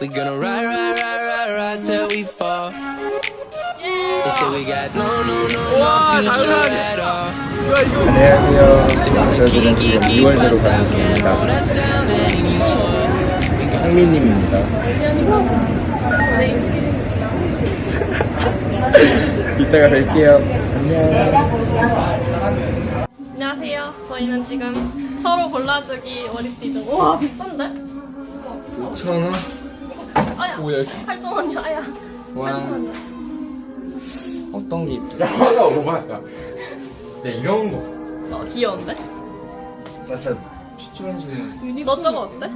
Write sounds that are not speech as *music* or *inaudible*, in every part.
We gonna ride, ride, ride, ride, ride till we fall. They say we got no, no, no, 와, no future 장난 at all. 안녕하세요. 저희들은 지금 Keep 2월대로 us 가는 out, can't 중입니다. hold us down anymore. 상민님입니다. 이따가 뵐게요. 안녕. 안녕하세요. 저희는 지금 서로 골라주기 머리띠 중. 와 비싼데? 5,000원? 아야. 뭐야, 8,000원이야. 아야. 와. 8,000원이야. 어떤 게? 야, 야, 오바야. 야, 이런 거. 어 귀여운데? 나 진짜 추천해주는. 너 저거 어때?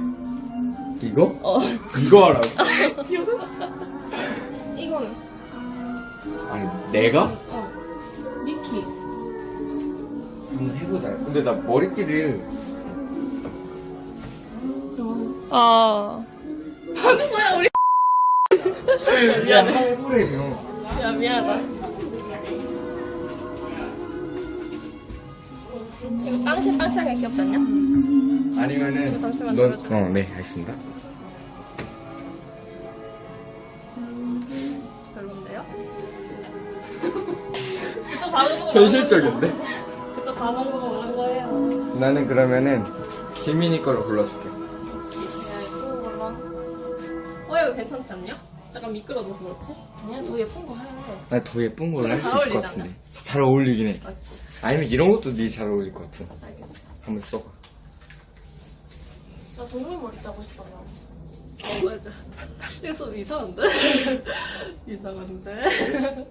이거? 어. 이거 하라고? *laughs* 이거는? 아니, 내가? 어. 해보자. 근데 나 머리띠를. 아. 뭐야 우리? 그냥 해보래요. 야 미안하다. 이거 빵실 빵실하게 귀엽지 않냐? 아니면은. 이거 잠시만 넌, 들어줘. 어, 네, 알겠습니다. 별론데요? *laughs* 그쪽 다른 거 현실적인데? 거예요. 나는 그러면은, 지민이 거를 골라줄게. 예쁜 걸로. 어, 이거 괜찮지 않냐? 약간 미끄러져서 그렇지? 아니야, 더 예쁜 거 해. 나더 예쁜 걸로 할수잘 있을 것. 같은데. 잘 어울리긴 해. 맞지? 아니면 이런 것도 네 잘 어울릴 것 같은. 알겠어. 한번 써봐. 나 동물 머리 따고 싶어요. 어, 맞아. 이거 좀 이상한데? *laughs* 이상한데? *laughs*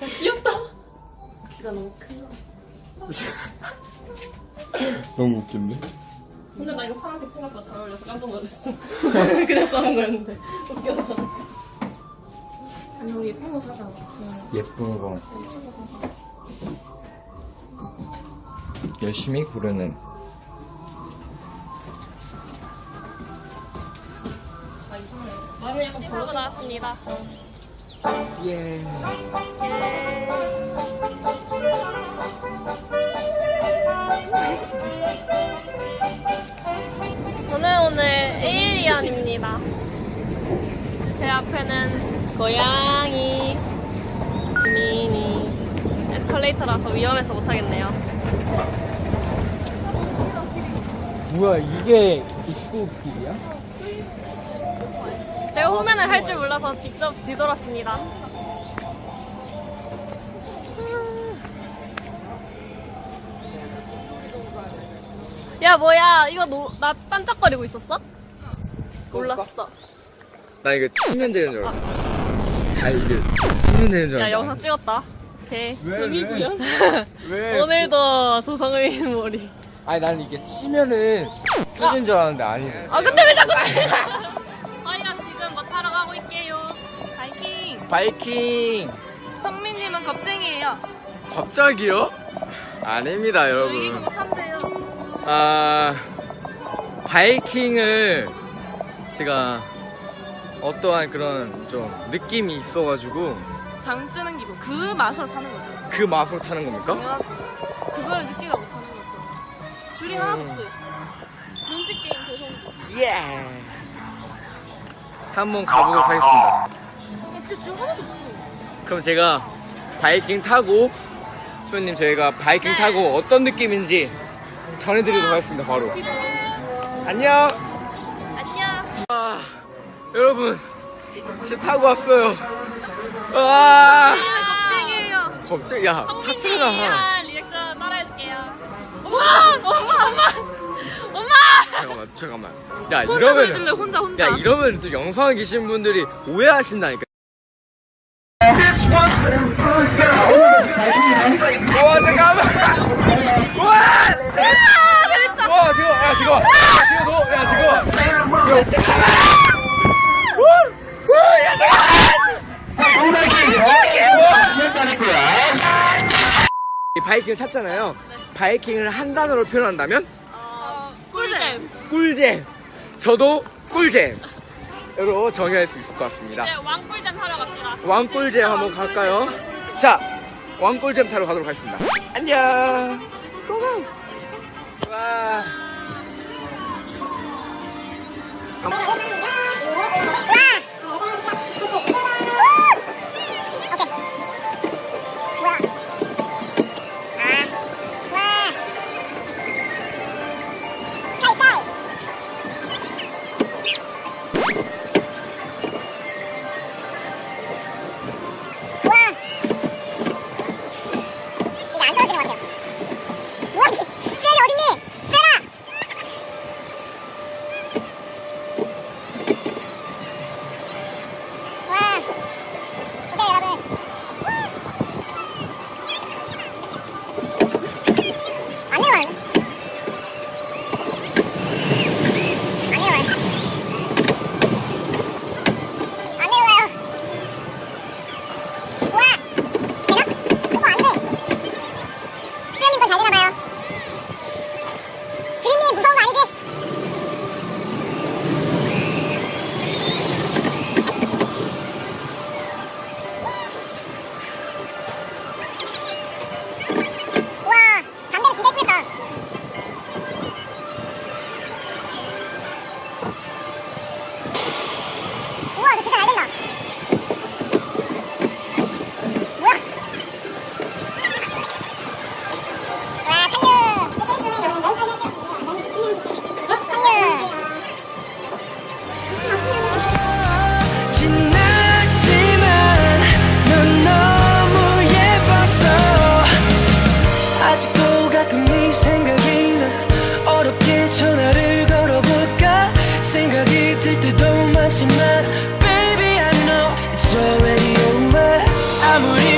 어, 귀엽다. 귀가 너무 크다. *laughs* 너무 웃긴데? 근데 나 이거 파란색 생각보다 잘 어울려서 깜짝 놀랐어. *laughs* 그래서 하는 거였는데. 웃겨서. 아니, 우리 예쁜 거 사자. 예쁜 거. 열심히 고르는. 아, 이상해. 마음이 약간 벌고 나왔습니다. 예. 저는 오늘 에일리언입니다. 제 앞에는 고양이, 지민이, 에스컬레이터라서 위험해서 못하겠네요. 뭐야, 이게 입구 길이야? 제가 후면을 할 줄 몰라서 직접 뒤돌았습니다. 야 뭐야 이거 노, 나 반짝거리고 있었어? 몰랐어. 나 이거 치면 되는 줄 알았어. 아, 이게 치면 되는 줄 알았어. 야 영상 찍었다. 오케이. 왜? *laughs* 오늘도 조성의 머리. 아니, 난 이게 치면은 터진 줄 알았는데 아니네. 아 근데 왜 자꾸 *laughs* 바이킹. 성민님은 겁쟁이에요. 갑자기요? 아닙니다, 여러분. 못한대요. 아, 바이킹을 제가 어떠한 그런 좀 느낌이 있어가지고 장 뜨는 기분. 그 맛으로 타는 거죠. 그 맛으로 타는 겁니까? 당연하죠. 그거를 느끼려고 타는 거죠. 줄이 하나도 없어요. 눈치 게임 조성도. 예! 한번 가보도록 하겠습니다. 야, 진짜 줄 하나도 없어요. 그럼 제가 바이킹 타고 수현님 저희가 바이킹 네. 타고 어떤 느낌인지 전해드리도록 하겠습니다 바로 안녕 안녕. 아, 여러분 지금 타고 왔어요 와 겁쟁이에요. 갑자기 야 탔잖아 성민이랑 리액션 따라해줄게요. 엄마! 엄마! 엄마! 엄마! 잠깐만 잠깐만 야 혼자 소리 이러면 질러 혼자 혼자. 야 이러면 또 영상에 계신 분들이 오해하신다니까 와 잠깐만 와 재밌다. 와 지금 야 지금 야 지금 너야 지금 이 바이킹을 탔잖아요. 바이킹을 한 단어로 표현한다면 어, 꿀잼. 꿀잼. 저도 꿀잼. 으로 정의할 수 있을 것 같습니다. 이제 왕꿀잼 타러 갑시다. 왕꿀잼 한번 갈까요? 자, 왕꿀잼 타러 가도록 하겠습니다. 안녕. 고고. 와. 아,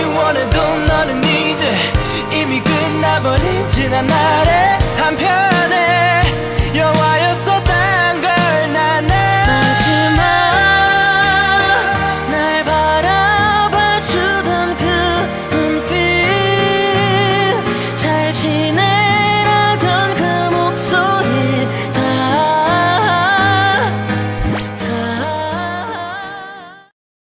원해도 너는 이제 이미 끝나버린 지난 날의 한편.